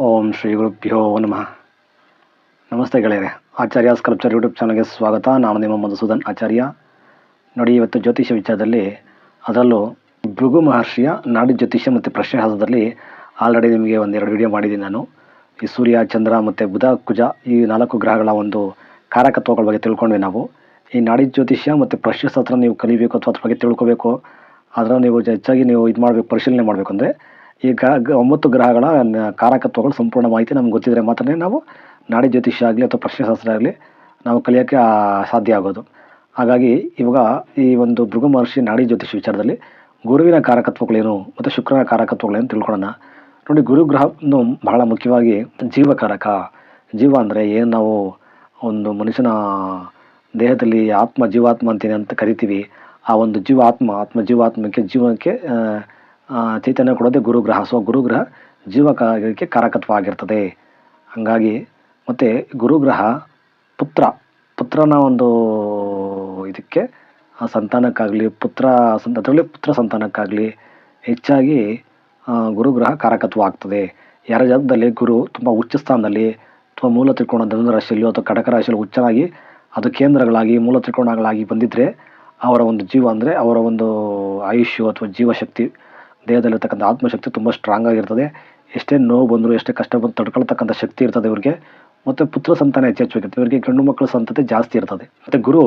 ಓಂ ಶ್ರೀ ಗುರುಭ್ಯೋ ನಮಃ. ನಮಸ್ತೆ ಗೆಳೆಯರೆ, ಆಚಾರ್ಯ ಸ್ಕಲ್ಪ್ಚರ್ ಯೂಟ್ಯೂಬ್ ಚಾನಲ್ಗೆ ಸ್ವಾಗತ. ನಾನು ನಿಮ್ಮ ಮಧುಸೂದನ್ ಆಚಾರ್ಯ. ನೋಡಿ, ಇವತ್ತು ಜ್ಯೋತಿಷ್ಯ ವಿಚಾರದಲ್ಲಿ ಅದರಲ್ಲೂ ಭೃಗು ಮಹರ್ಷಿಯ ನಾಡಿ ಜ್ಯೋತಿಷ್ಯ ಮತ್ತು ಪ್ರಶ್ನೆಹಾಸದಲ್ಲಿ ಆಲ್ರೆಡಿ ನಿಮಗೆ ಒಂದೆರಡು ವಿಡಿಯೋ ಮಾಡಿದ್ದೀನಿ ನಾನು. ಈ ಸೂರ್ಯ, ಚಂದ್ರ ಮತ್ತು ಬುಧ, ಕುಜ ಈ ನಾಲ್ಕು ಗ್ರಹಗಳ ಒಂದು ಕಾರಕತ್ವಗಳ ಬಗ್ಗೆ ತಿಳ್ಕೊಂಡ್ವಿ ನಾವು. ಈ ನಾಡಿ ಜ್ಯೋತಿಷ್ಯ ಮತ್ತು ಪ್ರಶ್ನೆಶಾಸ್ತ್ರ ನೀವು ಕಲಿಬೇಕು ಅಥವಾ ಅದ್ರ ಬಗ್ಗೆ ತಿಳ್ಕೊಬೇಕು. ಅದರ ನೀವು ಹೆಚ್ಚಾಗಿ ನೀವು ಇದು ಮಾಡಬೇಕು ಪರಿಶೀಲನೆ ಮಾಡಬೇಕು ಅಂದರೆ ಈ ಗ ಒಂಬತ್ತು ಗ್ರಹಗಳ ಕಾರಕತ್ವಗಳು ಸಂಪೂರ್ಣ ಮಾಹಿತಿ ನಮ್ಗೆ ಗೊತ್ತಿದ್ರೆ ಮಾತ್ರನೇ ನಾವು ನಾಡಿ ಜ್ಯೋತಿಷ್ಯ ಆಗಲಿ ಅಥವಾ ಪ್ರಶ್ನೆಶಾಸ್ತ್ರ ಆಗಲಿ ನಾವು ಕಲಿಯೋಕ್ಕೆ ಸಾಧ್ಯ ಆಗೋದು. ಹಾಗಾಗಿ ಇವಾಗ ಈ ಒಂದು ಭೃಗು ಮಹರ್ಷಿ ನಾಡಿ ಜ್ಯೋತಿಷ್ಯ ವಿಚಾರದಲ್ಲಿ ಗುರುವಿನ ಕಾರಕತ್ವಗಳೇನು ಮತ್ತು ಶುಕ್ರನ ಕಾರಕತ್ವಗಳೇನು ತಿಳ್ಕೊಳ್ಳೋಣ. ನೋಡಿ, ಗುರು ಗ್ರಹವನ್ನು ಬಹಳ ಮುಖ್ಯವಾಗಿ ಜೀವಕಾರಕ. ಜೀವ ಅಂದರೆ ಏನು? ನಾವು ಒಂದು ಮನುಷ್ಯನ ದೇಹದಲ್ಲಿ ಆತ್ಮ, ಜೀವಾತ್ಮ ಅಂತೀನಿ ಅಂತ ಕರಿತೀವಿ. ಆ ಒಂದು ಜೀವಾತ್ಮ, ಆತ್ಮ, ಜೀವಾತ್ಮಕ್ಕೆ ಜೀವನಕ್ಕೆ ಚೈತನ್ಯ ಕೊಡೋದೇ ಗುರುಗ್ರಹ. ಸೊ ಗುರುಗ್ರಹ ಜೀವಕ್ಕೆ ಕಾರಕತ್ವ ಆಗಿರ್ತದೆ ಹಾಗಾಗಿ ಮತ್ತು ಗುರುಗ್ರಹ ಪುತ್ರ. ಪುತ್ರನ ಒಂದು ಇದಕ್ಕೆ ಸಂತಾನಕ್ಕಾಗಲಿ, ಪುತ್ರ ಸಂತ, ಅದರಲ್ಲಿ ಪುತ್ರ ಸಂತಾನಕ್ಕಾಗಲಿ ಹೆಚ್ಚಾಗಿ ಗುರುಗ್ರಹ ಕಾರಕತ್ವ ಆಗ್ತದೆ ಯಾರ ಜಾತದಲ್ಲಿ ಗುರು ತುಂಬ ಉಚ್ಚ ಸ್ಥಾನದಲ್ಲಿ, ಅಥವಾ ಮೂಲ ತ್ರಿಕೋಣ ಧನುರಾಶಿಯಲ್ಲಿ ರಾಶಿಯಲ್ಲಿಯೋ ಅಥವಾ ಕಟಕ ರಾಶಿಯಲ್ಲಿ ಉಚ್ಚನಾಗಿ ಅದು ಕೇಂದ್ರಗಳಾಗಿ, ಮೂಲ ತ್ರಿಕೋಣಗಳಾಗಿ ಬಂದಿದ್ದರೆ ಅವರ ಒಂದು ಜೀವ ಅಂದರೆ ಅವರ ಒಂದು ಆಯುಷ್ಯು ಅಥವಾ ಜೀವಶಕ್ತಿ ದೇಹದಲ್ಲಿರ್ತಕ್ಕಂಥ ಆತ್ಮಶಕ್ತಿ ತುಂಬ ಸ್ಟ್ರಾಂಗ್ ಆಗಿರ್ತದೆ. ಎಷ್ಟೇ ನೋವು ಬಂದರೂ, ಎಷ್ಟೇ ಕಷ್ಟ ಬಂದು ತಡ್ಕೊಳ್ತಕ್ಕಂಥ ಶಕ್ತಿ ಇರ್ತದೆ ಇವ್ರಿಗೆ. ಮತ್ತು ಪುತ್ರ ಸಂತಾನ ಹೆಚ್ಚೆಚ್ಚಾಗಿರ್ತದೆ ಇವರಿಗೆ ಗಂಡು ಮಕ್ಕಳ ಸಂತತಿ ಜಾಸ್ತಿ ಇರ್ತದೆ. ಮತ್ತು ಗುರು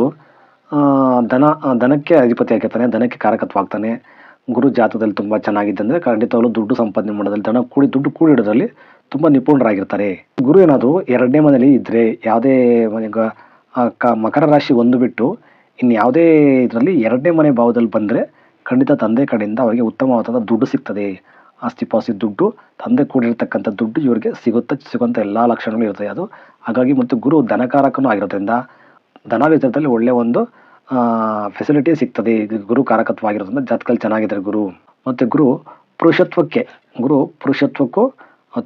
ಧನ ದನಕ್ಕೆ ಅಧಿಪತಿ ಆಗಿರ್ತಾನೆ. ದನಕ್ಕೆ ಕಾರಕತ್ವ ಆಗ್ತಾನೆ. ಗುರು ಜಾತದಲ್ಲಿ ತುಂಬ ಖಂಡಿತ ಖಂಡಿತವಾಗ್ಲೂ ದುಡ್ಡು ಸಂಪಾದನೆ ಮಾಡೋದ್ರಲ್ಲಿ ದನ ಕೂಡಿ, ದುಡ್ಡು ಕೂಡಿಡೋದ್ರಲ್ಲಿ ತುಂಬ ನಿಪುಣರಾಗಿರ್ತಾರೆ. ಗುರು ಏನಾದರೂ ಎರಡನೇ ಮನೆಯಲ್ಲಿ ಇದ್ದರೆ ಯಾವುದೇ ಮನೆಗೆ ಕ, ಮಕರ ರಾಶಿ ಒಂದು ಬಿಟ್ಟು ಇನ್ನು ಯಾವುದೇ ಇದರಲ್ಲಿ ಎರಡನೇ ಮನೆ ಭಾವದಲ್ಲಿ ಬಂದರೆ ಖಂಡಿತ ತಂದೆ ಕಡೆಯಿಂದ ಅವರಿಗೆ ಉತ್ತಮವಾದ ದುಡ್ಡು ಸಿಗ್ತದೆ. ಆಸ್ತಿ ಪಾಸ್ತಿ ದುಡ್ಡು, ತಂದೆ ಕೂಡಿರ್ತಕ್ಕಂಥ ದುಡ್ಡು ಇವರಿಗೆ ಸಿಗುತ್ತಾ ಸಿಗುವಂಥ ಎಲ್ಲ ಲಕ್ಷಣಗಳು ಇರುತ್ತೆ. ಅದು ಹಾಗಾಗಿ ಮತ್ತು ಗುರು ಧನಕಾರಕನೂ ಆಗಿರೋದ್ರಿಂದ ಧನ ವಿಚಾರದಲ್ಲಿ ಒಳ್ಳೆಯ ಒಂದು ಫೆಸಿಲಿಟಿ ಸಿಗ್ತದೆ. ಇದು ಗುರು ಕಾರಕತ್ವ ಆಗಿರೋದ್ರಿಂದ ಜಾತಕದಲ್ಲಿ ಚೆನ್ನಾಗಿದ್ದಾರೆ ಗುರು. ಮತ್ತು ಗುರು ಪುರುಷತ್ವಕ್ಕೆ, ಗುರು ಪುರುಷತ್ವಕ್ಕೂ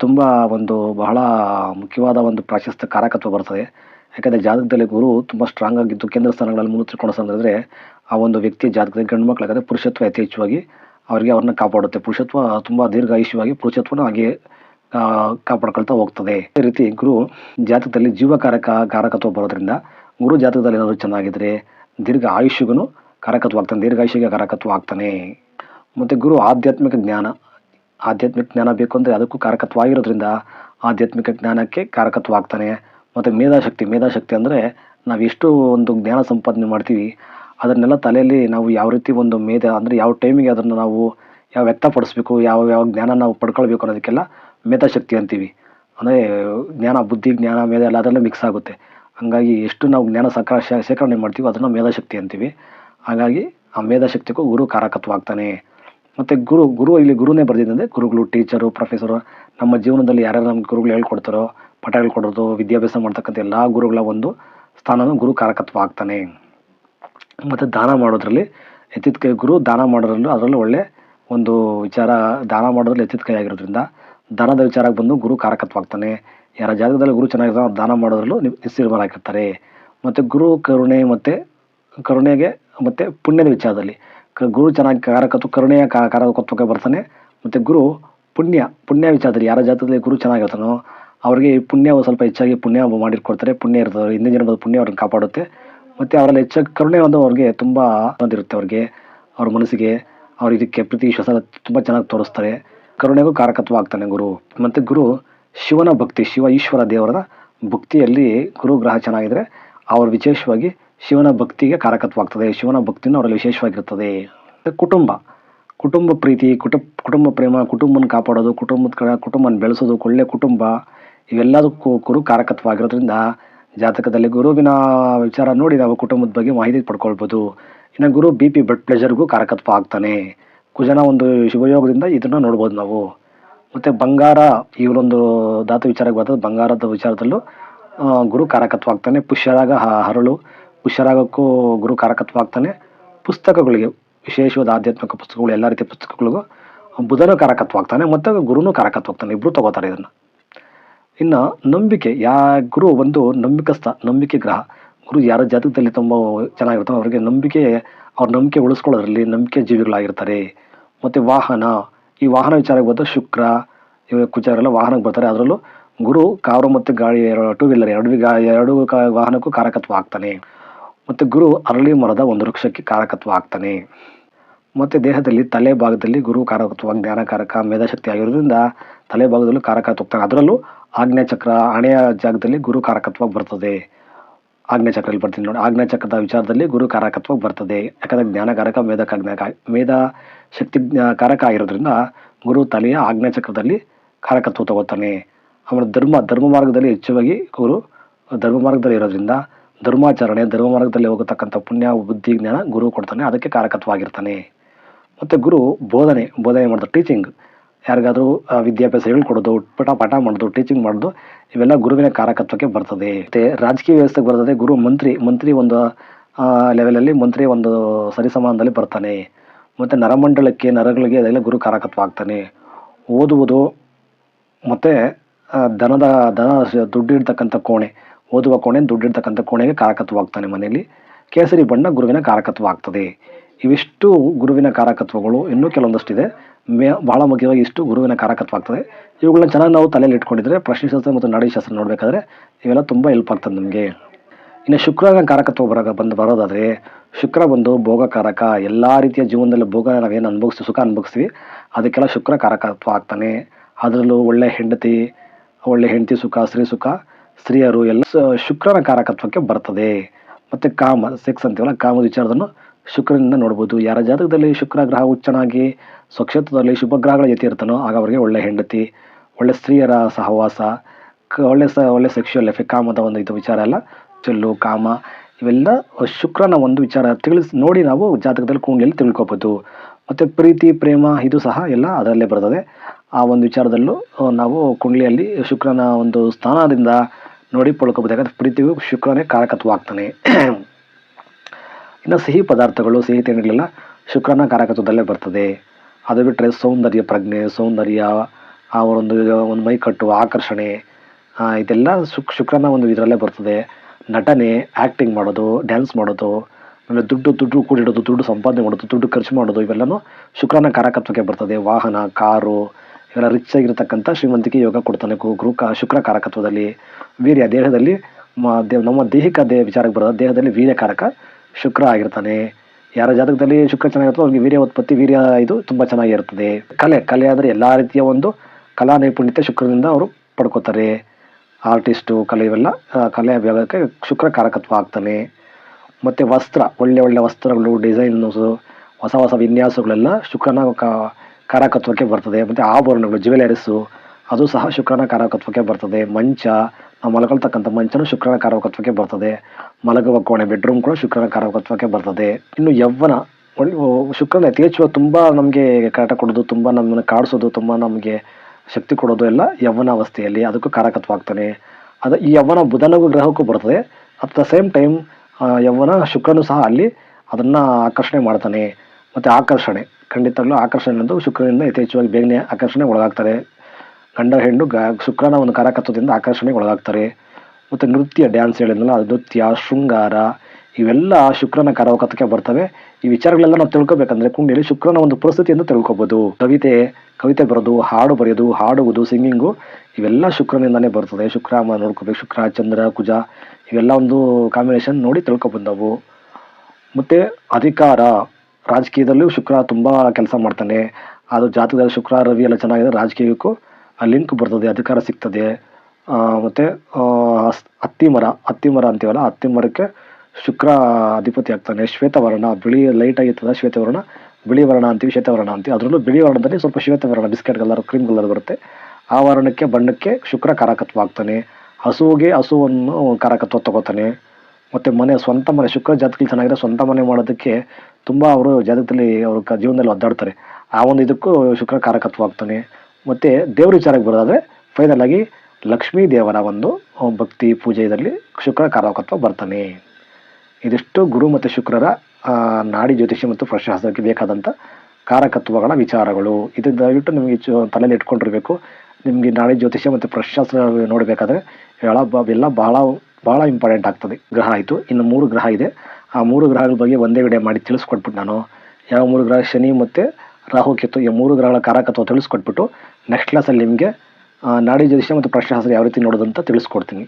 ತುಂಬ ಒಂದು ಬಹಳ ಮುಖ್ಯವಾದ ಒಂದು ಪ್ರಾಶಸ್ತ್ಯ ಕಾರಕತ್ವ ಬರ್ತದೆ. ಯಾಕಂದರೆ ಜಾತಕದಲ್ಲಿ ಗುರು ತುಂಬ ಸ್ಟ್ರಾಂಗ್ ಆಗಿದ್ದು ಕೇಂದ್ರ ಸ್ಥಾನಗಳಲ್ಲಿ ಮೂರು ತ್ರಿಕೋಣ ಆ ಒಂದು ವ್ಯಕ್ತಿ ಜಾತಕದಲ್ಲಿ ಗಂಡು ಮಕ್ಕಳಾಗದೆ ಪುರುಷತ್ವ ಯಥೇಚ್ಛವಾಗಿ ಅವರಿಗೆ ಅವ್ರನ್ನ ಕಾಪಾಡುತ್ತೆ. ಪುರುಷತ್ವ ತುಂಬ ದೀರ್ಘಾಯುಷ್ಯವಾಗಿ ಪುರುಷತ್ವನ ಹಾಗೆ ಕಾಪಾಡ್ಕೊಳ್ತಾ ಹೋಗ್ತದೆ. ಅದೇ ರೀತಿ ಗುರು ಜಾತಕದಲ್ಲಿ ಜೀವಕಾರಕ, ಕಾರಕತ್ವ ಬರೋದ್ರಿಂದ ಗುರು ಜಾತಕದಲ್ಲಿ ಏನಾದರೂ ಚೆನ್ನಾಗಿದ್ರೆ ದೀರ್ಘ ಆಯುಷ್ಯಗೂ ಕಾರಕತ್ವ ಆಗ್ತಾನೆ, ದೀರ್ಘಾಯುಷ್ಯಗೆ ಕಾರಕತ್ವ ಆಗ್ತಾನೆ. ಮತ್ತು ಗುರು ಆಧ್ಯಾತ್ಮಿಕ ಜ್ಞಾನ ಆಧ್ಯಾತ್ಮಿಕ ಜ್ಞಾನ ಬೇಕು ಅಂದರೆ ಅದಕ್ಕೂ ಕಾರಕತ್ವ ಆಗಿರೋದ್ರಿಂದ ಆಧ್ಯಾತ್ಮಿಕ ಜ್ಞಾನಕ್ಕೆ ಕಾರಕತ್ವ ಆಗ್ತಾನೆ. ಮತ್ತು ಮೇಧಾಶಕ್ತಿ ಮೇಧಾಶಕ್ತಿ ಅಂದರೆ ನಾವು ಎಷ್ಟು ಒಂದು ಜ್ಞಾನ ಸಂಪಾದನೆ ಮಾಡ್ತೀವಿ ಅದನ್ನೆಲ್ಲ ತಲೆಯಲ್ಲಿ ನಾವು ಯಾವ ರೀತಿ ಒಂದು ಮೇಧ ಅಂದರೆ ಯಾವ ಟೈಮಿಗೆ ಅದನ್ನು ನಾವು ಯಾವ ವ್ಯಕ್ತಪಡಿಸ್ಬೇಕು, ಯಾವ ಯಾವ ಜ್ಞಾನ ನಾವು ಪಡ್ಕೊಳ್ಬೇಕು ಅನ್ನೋದಕ್ಕೆಲ್ಲ ಮೇಧಾಶಕ್ತಿ ಅಂತೀವಿ. ಅಂದರೆ ಜ್ಞಾನ, ಬುದ್ಧಿ, ಜ್ಞಾನ ಮೇಧ ಎಲ್ಲ ಅದರಲ್ಲೇ ಮಿಕ್ಸ್ ಆಗುತ್ತೆ. ಹಾಗಾಗಿ ಎಷ್ಟು ನಾವು ಜ್ಞಾನ ಸಕ್ರ, ಶೇಖರಣೆ ಮಾಡ್ತೀವೋ ಅದನ್ನು ಮೇಧಾಶಕ್ತಿ ಅಂತೀವಿ. ಹಾಗಾಗಿ ಆ ಮೇಧಾಶಕ್ತಿಗೂ ಗುರು ಕಾರಕತ್ವ ಆಗ್ತಾನೆ. ಮತ್ತು ಗುರು ಗುರು ಇಲ್ಲಿ ಗುರುನೇ ಅಂದರೆ ಗುರುಗಳು ಟೀಚರು ಪ್ರೊಫೆಸರು ನಮ್ಮ ಜೀವನದಲ್ಲಿ ಯಾರ್ಯಾರು ನಮ್ಮ ಗುರುಗಳು ಹೇಳ್ಕೊಡ್ತಾರೋ, ಪಠ ಹೇಳ್ಕೊಡೋದು, ವಿದ್ಯಾಭ್ಯಾಸ ಮಾಡ್ತಕ್ಕಂಥ ಎಲ್ಲ ಗುರುಗಳ ಒಂದು ಸ್ಥಾನವೂ ಗುರು ಕಾರಕತ್ವ ಆಗ್ತಾನೆ. ಮತ್ತು ದಾನ ಮಾಡೋದ್ರಲ್ಲಿ ಎತ್ತಿದ ಗುರು ದಾನ ಮಾಡೋದ್ರಲ್ಲೂ ಅದರಲ್ಲೂ ಒಳ್ಳೆ ಒಂದು ವಿಚಾರ ದಾನ ಮಾಡೋದ್ರಲ್ಲಿ ಎತ್ತಿದ ಕೈ ಆಗಿರೋದ್ರಿಂದ ದಾನದ ವಿಚಾರಕ್ಕೆ ಬಂದು ಗುರು ಕಾರಕತ್ವ ಆಗ್ತಾನೆ ಯಾರ ಜಾಗದಲ್ಲಿ ಗುರು ಚೆನ್ನಾಗಿರ್ತಾನೆ ಅವ್ರು ದಾನ ಮಾಡೋದ್ರಲ್ಲೂ ನಿಸ್ಸೀರ್ಮಾರಾಗಿರ್ತಾರೆ ಮತ್ತು ಗುರು ಕರುಣೆ ಮತ್ತು ಕರುಣೆಗೆ ಮತ್ತು ಪುಣ್ಯದ ವಿಚಾರದಲ್ಲಿ. ಕ- ಗುರು ಚೆನ್ನಾಗಿ ಕಾರಕತ್ವ, ಕರುಣೆಯ ಕಾರಕತ್ವಕ್ಕೆ ಬರ್ತಾನೆ. ಮತ್ತು ಗುರು ಪುಣ್ಯ ಪುಣ್ಯ ವಿಚಾರದಲ್ಲಿ ಯಾರ ಜಾತಕದಲ್ಲಿ ಗುರು ಚೆನ್ನಾಗಿರ್ತಾನೋ ಅವರಿಗೆ ಈ ಪುಣ್ಯ ಸ್ವಲ್ಪ ಹೆಚ್ಚಾಗಿ ಪುಣ್ಯ ಮಾಡಿಕೊಡ್ತಾರೆ. ಪುಣ್ಯ ಇರ್ತದೆ. ಹಿಂದಿನ ಜನ್ಮದ ಪುಣ್ಯ ಅವ್ರನ್ನ ಕಾಪಾಡುತ್ತೆ. ಮತ್ತು ಅವರಲ್ಲಿ ಹೆಚ್ಚಾಗಿ ಕರುಣೆ ಒಂದು ಅವ್ರಿಗೆ ತುಂಬ ಬಂದಿರುತ್ತೆ ಅವ್ರಿಗೆ. ಅವ್ರ ಮನಸ್ಸಿಗೆ ಅವ್ರ ಇದಕ್ಕೆ ಪ್ರೀತಿ, ವಿಶ್ವಾಸ ತುಂಬ ಚೆನ್ನಾಗಿ ತೋರಿಸ್ತಾರೆ. ಕರುಣೆಗೂ ಕಾರಕತ್ವ ಆಗ್ತಾನೆ ಗುರು. ಮತ್ತು ಗುರು ಶಿವನ ಭಕ್ತಿ, ಶಿವ ಈಶ್ವರ ದೇವರ ಭಕ್ತಿಯಲ್ಲಿ ಗುರು ಗ್ರಹ ಚೆನ್ನಾಗಿದ್ರೆ ಅವರು ವಿಶೇಷವಾಗಿ ಶಿವನ ಭಕ್ತಿಗೆ ಕಾರಕತ್ವ ಆಗ್ತದೆ. ಶಿವನ ಭಕ್ತಿನೂ ಅವರಲ್ಲಿ ವಿಶೇಷವಾಗಿರ್ತದೆ. ಕುಟುಂಬ. ಕುಟುಂಬ ಪ್ರೀತಿ ಕುಟುಂಬ ಕುಟುಂಬ ಪ್ರೇಮ, ಕುಟುಂಬನ ಕಾಪಾಡೋದು, ಕುಟುಂಬದ ಕುಟುಂಬನ ಬೆಳೆಸೋದು, ಒಳ್ಳೆ ಕುಟುಂಬ, ಇವೆಲ್ಲದಕ್ಕೂ ಗುರು ಕಾರಕತ್ವ ಆಗಿರೋದ್ರಿಂದ ಜಾತಕದಲ್ಲಿ ಗುರುವಿನ ವಿಚಾರ ನೋಡಿ ನಾವು ಕುಟುಂಬದ ಬಗ್ಗೆ ಮಾಹಿತಿ ಪಡ್ಕೊಳ್ಬೋದು. ಇನ್ನು ಗುರು ಬಿ ಪಿ ಬ್ಲಡ್ ಪ್ರೆಷರ್ಗೂ ಕಾರಕತ್ವ ಆಗ್ತಾನೆ. ಕುಜನ ಒಂದು ಶುಭಯೋಗದಿಂದ ಇದನ್ನು ನೋಡ್ಬೋದು ನಾವು. ಮತ್ತು ಬಂಗಾರ ಇವರೊಂದು ಧಾತು ವಿಚಾರಕ್ಕೆ ಬರ್ತದೆ. ಬಂಗಾರದ ವಿಚಾರದಲ್ಲೂ ಗುರು ಕಾರಕತ್ವ ಆಗ್ತಾನೆ. ಪುಷ್ಯರಾಗ ಹರಳು. ಪುಷ್ಯರಾಗಕ್ಕೂ ಗುರು ಕಾರಕತ್ವ ಆಗ್ತಾನೆ. ಪುಸ್ತಕಗಳಿಗೆ, ವಿಶೇಷವಾದ ಆಧ್ಯಾತ್ಮಿಕ ಪುಸ್ತಕಗಳು, ಎಲ್ಲ ರೀತಿಯ ಪುಸ್ತಕಗಳಿಗೂ ಬುಧನೂ ಕಾರಕತ್ವ ಆಗ್ತಾನೆ. ಮತ್ತು ಗುರುನೂ ಕಾರಕತ್ವ ಆಗ್ತಾನೆ. ಇಬ್ಬರು ತಗೋತಾರೆ ಇದನ್ನು. ಇನ್ನು ನಂಬಿಕೆ, ಯಾ ಗುರು ಒಂದು ನಂಬಿಕಸ್ಥ, ನಂಬಿಕೆ ಗ್ರಹ. ಗುರು ಯಾರ ಜಾತಕದಲ್ಲಿ ತುಂಬ ಚೆನ್ನಾಗಿರ್ತಾರೋ ಅವರಿಗೆ ನಂಬಿಕೆ, ಅವ್ರ ನಂಬಿಕೆ ಉಳಿಸ್ಕೊಳ್ಳೋದ್ರಲ್ಲಿ ನಂಬಿಕೆ ಜೀವಿಗಳಾಗಿರ್ತಾರೆ. ಮತ್ತು ವಾಹನ, ಈ ವಾಹನ ವಿಚಾರಕ್ಕೆ ಬಂದ ಶುಕ್ರ ಕುಚಾರ ಕುಚಾರೆಲ್ಲ ವಾಹನಕ್ಕೆ ಬರ್ತಾರೆ. ಅದರಲ್ಲೂ ಗುರು ಕಾರು ಮತ್ತು ಗಾಡಿ ಟೂ ವೀಲರ್ ಎರಡು ಗಾ ಎರಡು ಕಾ- ವಾಹನಕ್ಕೂ ಕಾರಕತ್ವ ಆಗ್ತಾನೆ. ಮತ್ತು ಗುರು ಅರಳಿ ಮರದ ಒಂದು ವೃಕ್ಷಕ್ಕೆ ಕಾರಕತ್ವ ಆಗ್ತಾನೆ. ಮತ್ತು ದೇಹದಲ್ಲಿ ತಲೆ ಭಾಗದಲ್ಲಿ ಗುರು ಕಾರಕತ್ವ, ಜ್ಞಾನಕಾರಕ, ಮೇಧಾಶಕ್ತಿ ಆಗಿರೋದ್ರಿಂದ ತಲೆ ಭಾಗದಲ್ಲೂ ಕಾರಕತ್ವ ಹೋಗ್ತಾನೆ ಅದರಲ್ಲೂ ಆಗ್ನೇಯ ಚಕ್ರ ಹಣೆಯ ಜಾಗದಲ್ಲಿ ಗುರು ಕಾರಕತ್ವ ಬರ್ತದೆ. ಆಗ್ನೇಯ ಚಕ್ರದಲ್ಲಿ ಬರ್ತೀನಿ ನೋಡಿ. ಆಗ್ನೇಯ ಚಕ್ರದ ವಿಚಾರದಲ್ಲಿ ಗುರು ಕಾರಕತ್ವ ಬರ್ತದೆ. ಯಾಕಂದರೆ ಜ್ಞಾನಕಾರಕ ಮೇಧಕ ಜ್ಞಾನಕ ಮೇಧ ಶಕ್ತಿ ಕಾರಕ ಆಗಿರೋದ್ರಿಂದ ಗುರು ತಲೆಯ ಆಗ್ನೇಯ ಚಕ್ರದಲ್ಲಿ ಕಾರಕತ್ವ ತಗೋತಾನೆ. ಆಮೇಲೆ ಧರ್ಮ ಧರ್ಮ ಮಾರ್ಗದಲ್ಲಿ ಹೆಚ್ಚುವಾಗಿ ಗುರು ಧರ್ಮ ಮಾರ್ಗದಲ್ಲಿ ಇರೋದ್ರಿಂದ ಧರ್ಮಾಚರಣೆ, ಧರ್ಮ ಮಾರ್ಗದಲ್ಲಿ ಹೋಗತಕ್ಕಂಥ ಪುಣ್ಯ, ಬುದ್ಧಿ, ಜ್ಞಾನ ಗುರು ಕೊಡ್ತಾನೆ. ಅದಕ್ಕೆ ಕಾರಕತ್ವ ಆಗಿರ್ತಾನೆ. ಮತ್ತು ಗುರು ಬೋಧನೆ ಬೋಧನೆ ಮಾಡ್ತಾರೆ ಟೀಚಿಂಗ್ ಯಾರಿಗಾದರೂ ವಿದ್ಯಾಭ್ಯಾಸ ಹೇಳ್ಕೊಡೋದು ಪಟ ಪಾಠ ಮಾಡೋದು ಟೀಚಿಂಗ್ ಮಾಡೋದು, ಇವೆಲ್ಲ ಗುರುವಿನ ಕಾರಕತ್ವಕ್ಕೆ ಬರ್ತದೆ. ಮತ್ತು ರಾಜಕೀಯ ವ್ಯವಸ್ಥೆಗೆ ಬರ್ತದೆ, ಗುರು ಮಂತ್ರಿ ಮಂತ್ರಿ ಒಂದು ಲೆವೆಲಲ್ಲಿ ಮಂತ್ರಿ ಒಂದು ಸರಿಸಮಾನದಲ್ಲಿ ಬರ್ತಾನೆ. ಮತ್ತು ನರಮಂಡಲಕ್ಕೆ, ನರಗಳಿಗೆ ಅದೆಲ್ಲ ಗುರು ಕಾರಕತ್ವ ಆಗ್ತಾನೆ. ಓದುವುದು ಮತ್ತು ದನದ ದನ ದುಡ್ಡು ಇಡ್ತಕ್ಕಂಥ ಕೋಣೆ, ಓದುವ ಕೋಣೆ ದುಡ್ಡು ಇಡ್ತಕ್ಕಂಥ ಕೋಣೆಗೆ ಕಾರಕತ್ವ ಆಗ್ತಾನೆ ಮನೆಯಲ್ಲಿ. ಕೇಸರಿ ಬಣ್ಣ ಗುರುವಿನ ಕಾರಕತ್ವ ಆಗ್ತದೆ. ಇವಿಷ್ಟು ಗುರುವಿನ ಕಾರಕತ್ವಗಳು ಇನ್ನೂ ಕೆಲವೊಂದಷ್ಟಿದೆ. ಮೇ ಭಾಳ ಮುಖ್ಯವಾಗಿ ಇಷ್ಟು ಗುರುವಿನ ಕಾರಕತ್ವ ಆಗ್ತದೆ. ಇವುಗಳನ್ನ ಚೆನ್ನಾಗಿ ನಾವು ತಲೆಯಲ್ಲಿ ಇಟ್ಕೊಂಡಿದ್ರೆ ಪ್ರಶ್ನೆಶಾಸ್ತ್ರ ಮತ್ತು ನಾಡಿಶಾಸ್ತ್ರ ನೋಡಬೇಕಾದ್ರೆ ಇವೆಲ್ಲ ತುಂಬ ಹೆಲ್ಪ್ ಆಗ್ತದೆ ನಮಗೆ. ಇನ್ನು ಶುಕ್ರನ ಕಾರಕತ್ವ ಬರ ಬಂದು ಬರೋದಾದರೆ, ಶುಕ್ರ ಬಂದು ಭೋಗಕಾರಕ ಎಲ್ಲ ರೀತಿಯ ಜೀವನದಲ್ಲಿ ಭೋಗ ನಾವೇನು ಅನುಭವಿಸ್ತೀವಿ, ಸುಖ ಅನುಭವಿಸ್ತೀವಿ, ಅದಕ್ಕೆಲ್ಲ ಶುಕ್ರ ಕಾರಕತ್ವ ಆಗ್ತಾನೆ. ಅದರಲ್ಲೂ ಒಳ್ಳೆ ಹೆಂಡತಿ ಒಳ್ಳೆ ಹೆಂಡತಿ ಸುಖ, ಸ್ತ್ರೀ ಸುಖ, ಸ್ತ್ರೀಯರು ಎಲ್ಲ ಶುಕ್ರನ ಕಾರಕತ್ವಕ್ಕೆ ಬರ್ತದೆ. ಮತ್ತು ಕಾಮ, ಸೆಕ್ಸ್ ಅಂತೀವಲ್ಲ, ಕಾಮದ ವಿಚಾರದನ್ನು ಶುಕ್ರನಿಂದ ನೋಡ್ಬೋದು. ಯಾರ ಜಾತಕದಲ್ಲಿ ಶುಕ್ರ ಗ್ರಹ ಹುಚ್ಚನಾಗಿ ಸ್ವಕ್ಷೇತ್ರದಲ್ಲಿ ಶುಭ ಗ್ರಹಗಳ ಜೊತೆ ಇರ್ತಾನೋ, ಆಗ ಅವರಿಗೆ ಒಳ್ಳೆ ಹೆಂಡತಿ, ಒಳ್ಳೆ ಸ್ತ್ರೀಯರ ಸಹವಾಸ, ಕ- ಒಳ್ಳೆ ಸ, ಒಳ್ಳೆ ಸೆಕ್ಷುವಲ್ ಎಫೆಕ್ಟ್ ಕಾಮದ ಒಂದು ಇದು ವಿಚಾರ ಎಲ್ಲ, ಚೆಲ್ಲು, ಕಾಮ, ಇವೆಲ್ಲ ಶುಕ್ರನ ಒಂದು ವಿಚಾರ ತಿಳಿಸ್, ನೋಡಿ ನಾವು ಜಾತಕದಲ್ಲಿ ಕೂಂಡಲಿ ತಿಳ್ಕೊಬೋದು. ಮತ್ತು ಪ್ರೀತಿ, ಪ್ರೇಮ, ಇದು ಸಹ ಎಲ್ಲ ಅದರಲ್ಲೇ ಬರ್ತದೆ. ಆ ಒಂದು ವಿಚಾರದಲ್ಲೂ ನಾವು ಕುಂಡ್ಲಿಯಲ್ಲಿ ಶುಕ್ರನ ಒಂದು ಸ್ಥಾನದಿಂದ ನೋಡಿ ಪಡ್ಕೋಬೋದು. ಯಾಕಂದರೆ ಪ್ರೀತಿಗೂ ಶುಕ್ರನೇ ಕಾರಕತ್ವ ಆಗ್ತಾನೆ. ಇನ್ನು ಸಿಹಿ ಪದಾರ್ಥಗಳು, ಸಿಹಿ ತಿಂಡಿಗಳೆಲ್ಲ ಶುಕ್ರನ ಕಾರಕತ್ವದಲ್ಲೇ ಬರ್ತದೆ. ಅದು ಬಿಟ್ಟರೆ ಸೌಂದರ್ಯ ಪ್ರಜ್ಞೆ, ಸೌಂದರ್ಯ, ಆ ಒಂದು ಮೈಕಟ್ಟು ಆಕರ್ಷಣೆ ಇದೆಲ್ಲ ಶುಕ್, ಶುಕ್ರನ ಒಂದು ಇದರಲ್ಲೇ ಬರ್ತದೆ. ನಟನೆ ಆ್ಯಕ್ಟಿಂಗ್ ಮಾಡೋದು ಡ್ಯಾನ್ಸ್ ಮಾಡೋದು, ಆಮೇಲೆ ದುಡ್ಡು ದುಡ್ಡು ಕೂಡಿಡೋದು, ದುಡ್ಡು ಸಂಪಾದನೆ ಮಾಡೋದು, ದುಡ್ಡು ಖರ್ಚು ಮಾಡೋದು, ಇವೆಲ್ಲನೂ ಶುಕ್ರನ ಕಾರಕತ್ವಕ್ಕೆ ಬರ್ತದೆ. ವಾಹನ, ಕಾರು, ಇವೆಲ್ಲ ರಿಚ್ ಆಗಿರತಕ್ಕಂಥ ಶ್ರೀಮಂತಿಕೆ ಯೋಗ ಕೊಡ್ತಾನೆ ಗುರು ಕಾ, ಶುಕ್ರ ಕಾರಕತ್ವದಲ್ಲಿ. ವೀರ್ಯ, ದೇಹದಲ್ಲಿ ನಮ್ಮ ದೇಹಿಕ ದೇಹ ವಿಚಾರಕ್ಕೆ ಬರೋದು, ದೇಹದಲ್ಲಿ ವೀರ್ಯಕಾರಕ ಶುಕ್ರ ಆಗಿರ್ತಾನೆ. ಯಾರ ಜಾತಕದಲ್ಲಿ ಶುಕ್ರ ಚೆನ್ನಾಗಿರ್ತದೆ ಅವ್ರಿಗೆ ವೀರ್ಯ ಉತ್ಪತ್ತಿ ವೀರ್ಯ ಇದು ತುಂಬ ಚೆನ್ನಾಗಿರ್ತದೆ ಕಲೆ ಕಲೆ ಆದರೆ ಎಲ್ಲ ರೀತಿಯ ಒಂದು ಕಲಾ ನೈಪುಣ್ಯತೆ ಶುಕ್ರದಿಂದ ಅವರು ಪಡ್ಕೋತಾರೆ. ಆರ್ಟಿಸ್ಟು, ಕಲೆ ಇವೆಲ್ಲ ಕಲೆ ಅಭ್ಯಾಗಕ್ಕೆ ಶುಕ್ರ ಕಾರಕತ್ವ ಆಗ್ತಾನೆ. ಮತ್ತು ವಸ್ತ್ರ, ಒಳ್ಳೆ ಒಳ್ಳೆ ವಸ್ತ್ರಗಳು, ಡಿಸೈನ್ಸು, ಹೊಸ ಹೊಸ ವಿನ್ಯಾಸಗಳೆಲ್ಲ ಶುಕ್ರನ ಕಾರಕತ್ವಕ್ಕೆ ಬರ್ತದೆ. ಮತ್ತು ಆಭರಣಗಳು, ಜ್ಯುವೆಲರೀಸು, ಅದು ಸಹ ಶುಕ್ರನ ಕಾರಕತ್ವಕ್ಕೆ ಬರ್ತದೆ. ಮಂಚ ನಾವು ಮಲಗೊಳ್ತಕ್ಕಂಥ ಮಂಚನೂ ಶುಕ್ರನ ಕಾರಕತ್ವಕ್ಕೆ ಬರ್ತದೆ. ಮಲಗುವ ಕೋಣೆ ಬೆಡ್ರೂಮ್ ಕೂಡ ಶುಕ್ರನ ಕಾರಕತ್ವಕ್ಕೆ ಬರ್ತದೆ. ಇನ್ನು ಒಳ್ಳೆ ಶುಕ್ರನ ಯಥೇಚ್ಛವಾಗಿ ತುಂಬ ನಮಗೆ ಕಾಟ ಕೊಡೋದು, ತುಂಬ ನಮ್ಮನ್ನು ಕಾಡಿಸೋದು, ತುಂಬ ನಮಗೆ ಶಕ್ತಿ ಕೊಡೋದು ಎಲ್ಲ ಯವ್ವನಾವಸ್ಥೆಯಲ್ಲಿ ಅದಕ್ಕೂ ಕಾರಕತ್ವ ಆಗ್ತಾನೆ. ಅದು, ಈ ಯವ್ವನ ಬುಧನಗೂ ಗ್ರಹಕ್ಕೂ ಬರ್ತದೆ. ಅಟ್ ದ ಸೇಮ್ ಟೈಮ್ ಯವ್ವನ ಶುಕ್ರನು ಸಹ ಅಲ್ಲಿ ಅದನ್ನು ಆಕರ್ಷಣೆ ಮಾಡ್ತಾನೆ. ಮತ್ತು ಆಕರ್ಷಣೆ, ಖಂಡಿತವಾಗ್ಲೂ ಆಕರ್ಷಣೆ ಅನ್ನೋದು ಶುಕ್ರನಿಂದ ಯಥೇಚ್ಛವಾಗಿ ಬೇಗನೆ ಆಕರ್ಷಣೆ ಒಳಗಾಗ್ತಾರೆ. ಗಂಡ ಹೆಣ್ಣು ಗ ಶುಕ್ರನ ಒಂದು ಕಾರಕತ್ವದಿಂದ ಆಕರ್ಷಣೆಗೆ ಒಳಗಾಗ್ತಾರೆ ಮತ್ತು ನೃತ್ಯ ಡ್ಯಾನ್ಸ್ ಹೇಳಿದ್ನಲ್ಲ, ನೃತ್ಯ, ಶೃಂಗಾರ, ಇವೆಲ್ಲ ಶುಕ್ರನ ಕಾರಕತ್ವಕ್ಕೆ ಬರ್ತವೆ. ಈ ವಿಚಾರಗಳೆಲ್ಲ ನಾವು ತಿಳ್ಕೊಬೇಕಂದ್ರೆ ಕುಂಡಿಯಲ್ಲಿ ಶುಕ್ರನ ಒಂದು ಪರಿಸ್ಥಿತಿಯಿಂದ ತಿಳ್ಕೊಬೋದು. ಕವಿತೆ ಕವಿತೆ ಬರೋದು, ಹಾಡು ಬರೆಯೋದು ಹಾಡುವುದು ಸಿಂಗಿಂಗು ಇವೆಲ್ಲ ಶುಕ್ರನಿಂದಾನೇ ಬರ್ತದೆ. ಶುಕ್ರ ನೋಡ್ಕೋಬೇಕು. ಶುಕ್ರ, ಚಂದ್ರ, ಕುಜ, ಇವೆಲ್ಲ ಒಂದು ಕಾಂಬಿನೇಷನ್ ನೋಡಿ ತಿಳ್ಕೊಬೋದು ನಾವು. ಮತ್ತು ಅಧಿಕಾರ ರಾಜಕೀಯದಲ್ಲೂ ಶುಕ್ರ ತುಂಬ ಕೆಲಸ ಮಾಡ್ತಾನೆ. ಅದು ಜಾತಕದಲ್ಲಿ ಶುಕ್ರ, ರವಿ ಎಲ್ಲ ಚೆನ್ನಾಗಿದೆ ರಾಜಕೀಯಕ್ಕೂ. ಲಿಂಕ್ ಬರ್ತದೆ ಅಧಿಕಾರ ಸಿಗ್ತದೆ. ಮತ್ತು ಆ, ಹತ್ತಿ ಮರ ಅತ್ತಿ ಮರ ಅಂತೀವಲ್ಲ ಹತ್ತಿ ಮರಕ್ಕೆ ಶುಕ್ರ ಅಧಿಪತಿ ಆಗ್ತಾನೆ. ಶ್ವೇತವರ್ಣ ಬಿಳಿ ಲೈಟ್ ಆಗಿರ್ತದೆ ಶ್ವೇತವರ್ಣ. ಬಿಳಿ ವರ್ಣ ಅಂತೀವಿ ಶ್ವೇತವರ್ಣ ಅಂತೀವಿ. ಅದರಲ್ಲೂ ಬಿಳಿ ವರ್ಣದಲ್ಲಿ ಸ್ವಲ್ಪ ಶ್ವೇತವರ್ಣ ಬಿಸ್ಕೆಟ್ ಕಲರ್ ಕ್ರೀಮ್ ಕಲರ್ ಬರುತ್ತೆ. ಆ ವರ್ಣಕ್ಕೆ ಬಣ್ಣಕ್ಕೆ ಶುಕ್ರ ಕಾರಕತ್ವ ಆಗ್ತಾನೆ. ಹಸುವಿಗೆ ಹಸುವನ್ನು ಕಾರಕತ್ವ ತಗೋತಾನೆ. ಮತ್ತು ಮನೆ ಸ್ವಂತ ಮನೆ ಶುಕ್ರ ಜಾತಕದಲ್ಲಿ ಚೆನ್ನಾಗಿದೆ. ಸ್ವಂತ ಮನೆ ಮಾಡೋದಕ್ಕೆ ತುಂಬ ಅವರು ಜಾತಕದಲ್ಲಿ ಅವ್ರ ಜೀವನದಲ್ಲಿ ಒದ್ದಾಡ್ತಾರೆ. ಆ ಒಂದು ಇದಕ್ಕೂ ಶುಕ್ರ ಕಾರಕತ್ವ ಆಗ್ತಾನೆ. ಮತ್ತು ದೇವ್ರ ವಿಚಾರಕ್ಕೆ ಬರೋದಾದರೆ ಫೈನಲ್ ಆಗಿ ಲಕ್ಷ್ಮೀ ದೇವರ ಒಂದು ಭಕ್ತಿ ಪೂಜೆ ಇದರಲ್ಲಿ ಶುಕ್ರ ಕಾರಕತ್ವ ಬರ್ತಾನೆ. ಇದಿಷ್ಟು ಗುರು ಮತ್ತು ಶುಕ್ರರ ನಾಡಿ ಜ್ಯೋತಿಷ್ಯ ಮತ್ತು ಪ್ರಶಾಸ್ತ್ರಕ್ಕೆ ಬೇಕಾದಂಥ ಕಾರಕತ್ವಗಳ ವಿಚಾರಗಳು. ಇದು ದಯವಿಟ್ಟು ನಿಮಗೆ ತಲೆಯಲ್ಲಿ ಇಟ್ಕೊಂಡಿರಬೇಕು. ನಿಮಗೆ ನಾಡಿ ಜ್ಯೋತಿಷ್ಯ ಮತ್ತು ಪ್ರಶಾಸ್ತ್ರ ನೋಡಬೇಕಾದ್ರೆ ಎಲ್ಲ ಎಲ್ಲ ಬಹಳ ಬಹಳ ಇಂಪಾರ್ಟೆಂಟ್ ಆಗ್ತದೆ. ಗ್ರಹ ಆಯಿತು. ಇನ್ನು ಮೂರು ಗ್ರಹ ಇದೆ. ಆ ಮೂರು ಗ್ರಹಗಳ ಬಗ್ಗೆ ಒಂದೇ ವಿಡಿಯೋ ಮಾಡಿ ತಿಳಿಸ್ಕೊಟ್ಬಿಟ್ಟು ನಾನು. ಯಾವ ಮೂರು ಗ್ರಹ? ಶನಿ ಮತ್ತು ರಾಹು ಕೇತು ಈ ಮೂರು ಗ್ರಹಗಳ ಕಾರಕತ್ವ ತಿಳಿಸ್ಕೊಟ್ಬಿಟ್ಟು ನೆಕ್ಸ್ಟ್ ಕ್ಲಾಸಲ್ಲಿ ನಿಮಗೆ ನಾಡಿ ಜ್ಯೋತಿಷ್ಯ ಮತ್ತು ಪ್ರಶ್ನೆಶಾಸ್ತ್ರ ಯಾವ ರೀತಿ ನೋಡೋದಂತ ತಿಳಿಸ್ಕೊಡ್ತೀನಿ.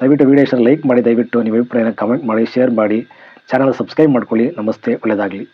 ದಯವಿಟ್ಟು ವಿಡಿಯೋ ಇಷ್ಟ ಲೈಕ್ ಮಾಡಿ, ದಯವಿಟ್ಟು ನಿಮ್ಮ ಅಭಿಪ್ರಾಯನ ಕಮೆಂಟ್ ಮಾಡಿ ಶೇರ್ ಮಾಡಿ ಚಾನಲ್ ಸಬ್ಸ್ಕ್ರೈಬ್ ಮಾಡ್ಕೊಳ್ಳಿ. ನಮಸ್ತೆ, ಒಳ್ಳೆಯದಾಗಲಿ.